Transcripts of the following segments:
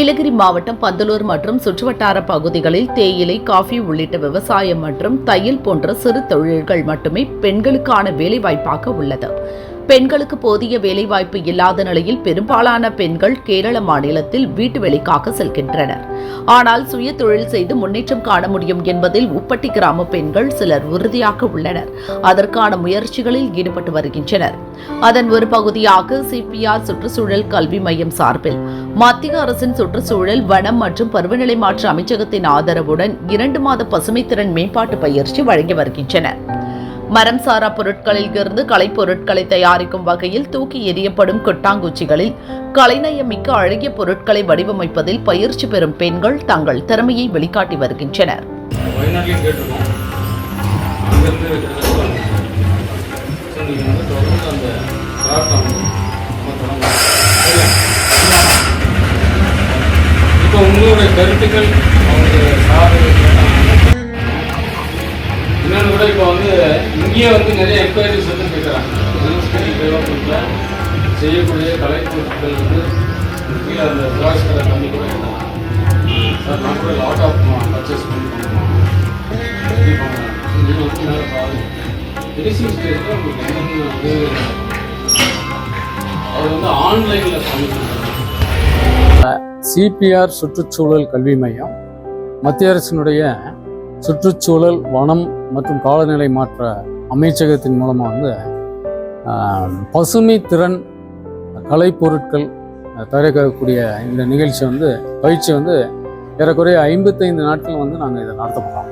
நீலகிரி மாவட்டம் பந்தலூர் மற்றும் சுற்றுவட்டார பகுதிகளில் தேயிலை காஃபி உள்ளிட்ட விவசாயம் மற்றும் தையல் போன்ற சிறு தொழில்கள் மட்டுமே பெண்களுக்கான வேலைவாய்ப்பாக உள்ளது. பெண்களுக்கு போதிய வேலைவாய்ப்பு இல்லாத நிலையில் பெரும்பாலான பெண்கள் கேரள மாநிலத்தில் வீட்டு வேலைக்காக செல்கின்றனர். ஆனால் சுய தொழில் செய்து முன்னேற்றம் காண முடியும் என்பதில் உப்பட்டி கிராம பெண்கள் சிலர் உறுதியாக உள்ளனர். அதற்கான முயற்சிகளில் ஈடுபட்டு வருகின்றனர். அதன் ஒரு பகுதியாக சிபிஆர் சுற்றுச்சூழல் கல்வி மையம் சார்பில் மத்திய அரசின் சுற்றுச்சூழல் வனம் மற்றும் பருவநிலை மாற்ற அமைச்சகத்தின் ஆதரவுடன் இரண்டு மாத பசுமை திறன் மேம்பாட்டு பயிற்சி வழங்கி வருகின்றனர். மரம் சாரா பொருட்களில் இருந்து கலைப்பொருட்களை தயாரிக்கும் வகையில் தூக்கி எறியப்படும் கொட்டாங்குச்சிகளில் கலைநயமிக்க அழகிய பொருட்களை வடிவமைப்பதில் பயிற்சி பெறும் பெண்கள் தங்கள் திறமையை வெளிக்காட்டி வருகின்றனர். இப்போ உங்களுடைய கருத்துக்கள் அவங்க சாதனை வந்து இங்கேயே வந்து நிறைய என்கொயரிஸ் வந்து கேட்குறாங்க. யூனிவர்சிட்டி டெவலப்மெண்ட்டில் செய்யக்கூடிய கலைப்பொருட்கள் வந்து கீழே அந்த ஜாய்ஸ் கடை கம்மி கூட இருக்கலாம் சார் நான் கூட லாட் ஆஃப் பர்ச்சேஸ் பண்ணி எப்படி அவர் வந்து ஆன்லைனில் சிபிஆர் சுற்றுச்சூழல் கல்வி மையம். மத்திய அரசினுடைய சுற்றுச்சூழல் வனம் மற்றும் காலநிலை மாற்ற அமைச்சகத்தின் மூலமாக வந்து பசுமை திறன் கலைப்பொருட்கள் தயாரிக்கக்கூடிய இந்த நிகழ்ச்சி வந்து பயிற்சி வந்து ஏறக்குறைய ஐம்பத்தைந்து நாட்கள் வந்து நாங்கள் இதை நடத்த போகிறோம்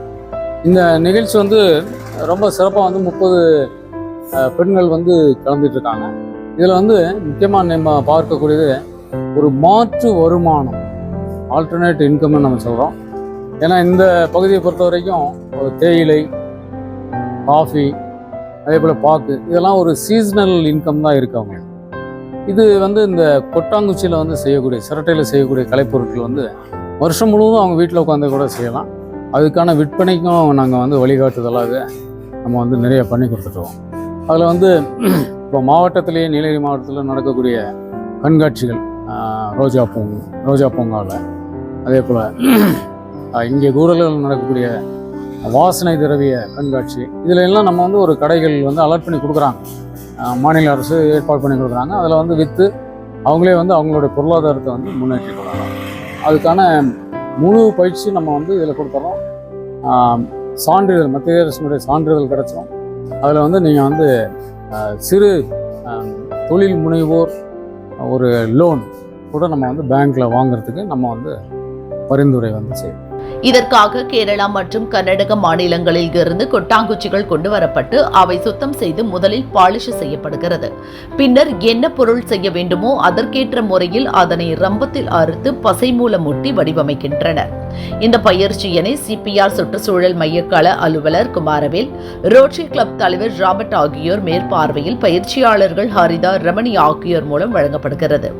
இந்த நிகழ்ச்சி வந்து ரொம்ப சிறப்பாக வந்து முப்பது பெண்கள் வந்து கலந்துட்டுருக்காங்க இதில் வந்து முக்கியமாக நம்ம பார்க்கக்கூடியது ஒரு மாற்று வருமானம் ஆல்டர்னேட் இன்கம்னு நம்ம சொல்கிறோம் ஏன்னா இந்த பகுதியை பொறுத்த வரைக்கும் ஒரு தேயிலை காஃபி அதே போல் பாக்கு இதெல்லாம் ஒரு சீசனல் இன்கம் தான் இருக்கு அவங்க இது வந்து இந்த கொட்டாங்குச்சியில் வந்து செய்யக்கூடிய சிரட்டையில் செய்யக்கூடிய கலைப்பொருட்கள் வந்து வருஷம் முழுவதும் அவங்க வீட்டில் உட்காந்து கூட செய்யலாம். அதுக்கான விற்பனைக்கும் நாங்கள் வந்து வழிகாட்டுதலாக நம்ம வந்து நிறைய பண்ணி கொடுத்துட்டோம். அதில் வந்து இப்போ மாவட்டத்திலேயே நீலகிரி மாவட்டத்தில் நடக்கக்கூடிய கண்காட்சிகள் ரோஜா பூங்கு ரோஜா பூங்காவில் அதே போல் இங்கே கூடலில் நடக்கக்கூடிய வாசனை திரவிய கண்காட்சி. இதில் எல்லாம் நம்ம வந்து ஒரு கடைகள் வந்து அலர்ட் பண்ணி கொடுக்குறாங்க. மாநில அரசு ஏற்பாடு பண்ணி கொடுக்குறாங்க. அதில் வந்து விற்று அவங்களே வந்து அவங்களுடைய பொருளாதாரத்தை வந்து முன்னேற்றி கொள்ளலாம் அதுக்கான முழு பயிற்சி நம்ம வந்து இதில் கொடுத்துறோம். சான்றிதழ் மத்திய அரசினுடைய சான்றிதழ் கிடச்சோம் அதில் வந்து நீங்கள் வந்து சிறு தொழில் முனைவோர் ஒரு லோன் கூட நம்ம வந்து பேங்க்கில் வாங்குறதுக்கு நம்ம வந்து பரிந்துரை வந்து செய்வோம் இதற்காக கேரளா மற்றும் கர்நாடக மாநிலங்களில் இருந்து கொட்டாங்குச்சிகள் கொண்டு வரப்பட்டு அவை சுத்தம் செய்து முதலில் பாலிஷ் செய்யப்படுகிறது. பின்னர் என்ன பொருள் செய்ய வேண்டுமோ அதற்கேற்ற முறையில் அதனை ரம்பத்தில் அறுத்து பசை மூலம் ஒட்டி வடிவமைக்கின்றனர். இந்த பயிற்சியினை சிபிஆர் சுற்றுச்சூழல் மையக்கள அலுவலர் குமாரவேல் ரோட்ரி கிளப் தலைவர் ராபர்ட் ஆகியோர் மேற்பார்வையில் பயிற்சியாளர்கள் ஹரிதா ரமணி ஆகியோர் மூலம் வழங்கப்படுகிறது.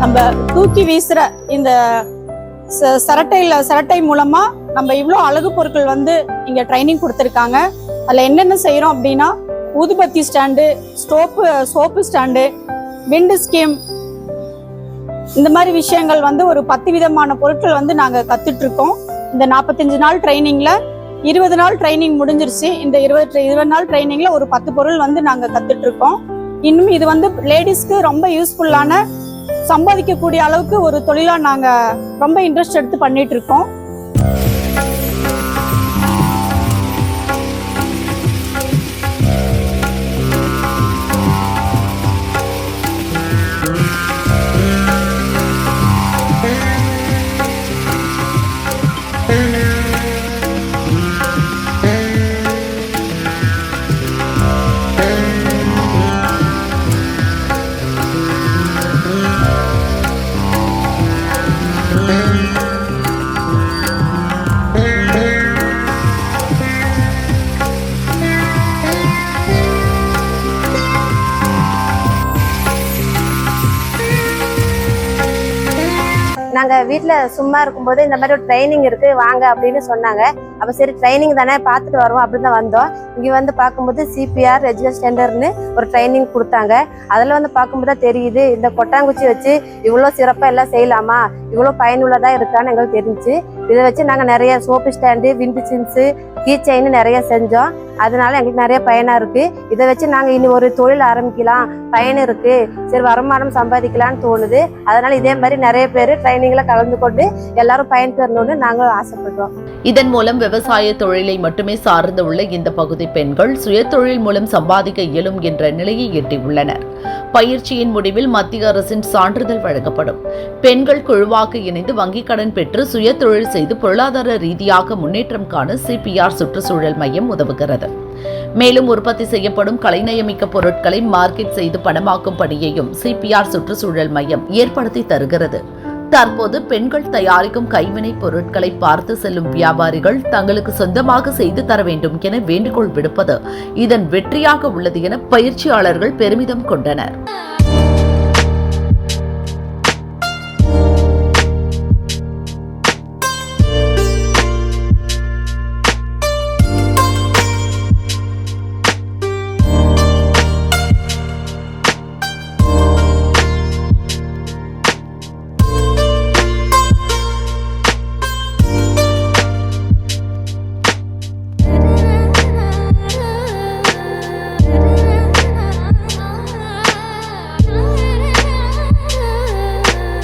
நம்ம தூக்கி வீசுற இந்த ச- சரட்டையில சரட்டை மூலமா நம்ம இவ்வளோ அழகு பொருட்கள் வந்து இங்க ட்ரைனிங் கொடுத்துருக்காங்க. அதுல என்னென்ன செய்யறோம் அப்படின்னா ஊதுபத்தி ஸ்டாண்டு ஸ்டோப்பு சோப்பு ஸ்டாண்டு விண்டு ஸ்கீம் இந்த மாதிரி விஷயங்கள் வந்து ஒரு பத்து விதமான பொருட்கள் வந்து நாங்கள் கத்துட்டு இருக்கோம் இந்த நாற்பத்தஞ்சு நாள் ட்ரைனிங்ல இருபது நாள் ட்ரைனிங் முடிஞ்சிருச்சு. இந்த இருபது இருபது நாள் ட்ரைனிங்ல ஒரு பத்து பொருள் வந்து நாங்கள் கத்துட்டு இருக்கோம் இன்னும் இது வந்து லேடிஸ்க்கு ரொம்ப யூஸ்ஃபுல்லான சம்பாதிக்கக்கூடிய அளவுக்கு ஒரு தொழிலாக நாங்கள் ரொம்ப இன்ட்ரெஸ்ட் எடுத்து பண்ணிட்டு இருக்கோம். நாங்கள் வீட்டில் சும்மா இருக்கும்போது இந்த மாதிரி ஒரு ட்ரைனிங் இருக்குது வாங்க அப்படின்னு சொன்னாங்க. அப்போ சரி ட்ரைனிங் தானே பார்த்துட்டு வருவோம் அப்படின்னு தான் வந்தோம். இங்கே வந்து பார்க்கும்போது சிபிஆர் ரெஜிஸ்டர் ஸ்டாண்டர்ட்னு ஒரு ட்ரைனிங் கொடுத்தாங்க. அதில் வந்து பார்க்கும்போது தான் தெரியுது இந்த கொட்டாங்குச்சி வச்சு இவ்வளோ சிறப்பாக எல்லாம் செய்யலாமா? இவ்வளோ பயனுள்ளதாக இருக்கான்னு எங்களுக்கு தெரிஞ்சுச்சு இதை வச்சு நாங்கள் நிறைய soap stand wind chimes key chain நிறைய செஞ்சோம். அதனால எங்களுக்கு நிறைய பயனாக இருக்குது இதை வச்சு நாங்கள் இனி ஒரு தொழில் ஆரம்பிக்கலாம். பயன் இருக்குது சரி வருமானம் சம்பாதிக்கலாம்னு தோணுது. அதனால் இதே மாதிரி நிறைய பேர் ட்ரைனிங்கில் கலந்து கொண்டு எல்லாரும் பயன்பெறணும்னு நாங்களும் ஆசைப்படுறோம். இதன் மூலம் விவசாய தொழிலை மட்டுமே சார்ந்து உள்ள இந்த பகுதி பெண்கள் சுயதொழில் மூலம் சம்பாதிக்க இயலும் என்ற நிலையை எட்டியுள்ளனர். பயிற்சியின் முடிவில் மத்திய அரசின் சான்றிதழ் வழங்கப்படும். பெண்கள் குழுவாக இணைந்து வங்கிக் கடன் பெற்று சுயதொழில் செய்து பொருளாதார ரீதியாக முன்னேற்றம் காண சிபிஆர் சுற்றுச்சூழல் மையம் உதவுகிறது. மேலும் உற்பத்தி செய்யப்படும் கலைநயமிக்க பொருட்களை மார்க்கெட் செய்து பணமாக்கும் பணியையும் சிபிஆர் சுற்றுச்சூழல் மையம் ஏற்படுத்தி தருகிறது. தற்போது பெண்கள் தயாரிக்கும் கைவினைப் பொருட்களை பார்த்து செல்லும் வியாபாரிகள் தங்களுக்கு சொந்தமாக செய்து தர வேண்டும் என வேண்டுகோள் விடுப்பது இதன் வெற்றியாக உள்ளது என பயிற்சியாளர்கள் பெருமிதம் கொண்டனர்.